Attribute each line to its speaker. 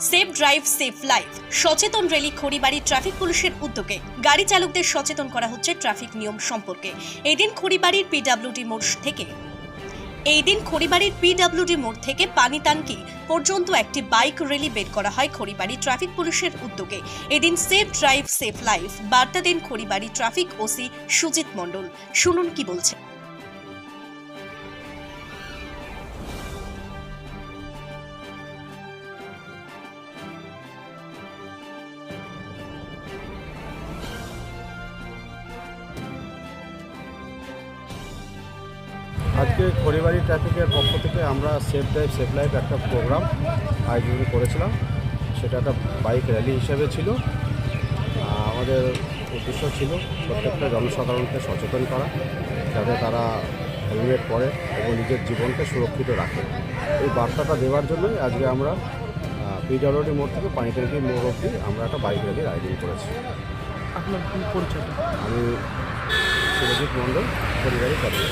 Speaker 1: Safe drive, safe life. সচেতন rally, Kharibari, traffic পুলিশের উদ্যোগে গাড়ি চালকদের সচেতন করা হচ্ছে ট্রাফিক নিয়ম সম্পর্কে। এই দিন খড়িবাড়ির পিডাব্লিউডি মোড় থেকে এই দিন খড়িবাড়ির পিডাব্লিউডি মোড় থেকে পানি পানিতানকি পর্যন্ত একটি বাইক র্যালি বের করা হয় খড়িবাড়ি ট্রাফিক পুলিশের উদ্যোগে। এদিন সেফ ড্রাইভ, সেফ লাইফ। বার্তা দেন খড়িবাড়ি ট্রাফিক ওসি সুজিত মণ্ডল। শুনুন কি বলছে
Speaker 2: আজকে খড়িবাড়ি ট্রাফিকের পক্ষ থেকে আমরা সেফ ড্রাইভ সেফ লাইফ একটা প্রোগ্রাম আয়োজন করেছিলাম। সেটা একটা বাইক র্যালি হিসেবে ছিল। আমাদের উদ্দেশ্য ছিল প্রত্যেকটা জনসাধারণকে সচেতন করা যাতে তারা হেলমেট পরে এবং নিজের জীবনকে সুরক্ষিত রাখে। এই বার্তাটা দেওয়ার জন্যই আজকে আমরা পিডব্লিউডি মোড় থেকে পানি ট্যাঙ্কি মোড় অব্দি আমরা একটা বাইক র্যালির আয়োজন করেছি।
Speaker 3: আপনার কি পরিচয়টা
Speaker 2: আমি সুরজিৎ মণ্ডল পরিবারের ট্রাফিক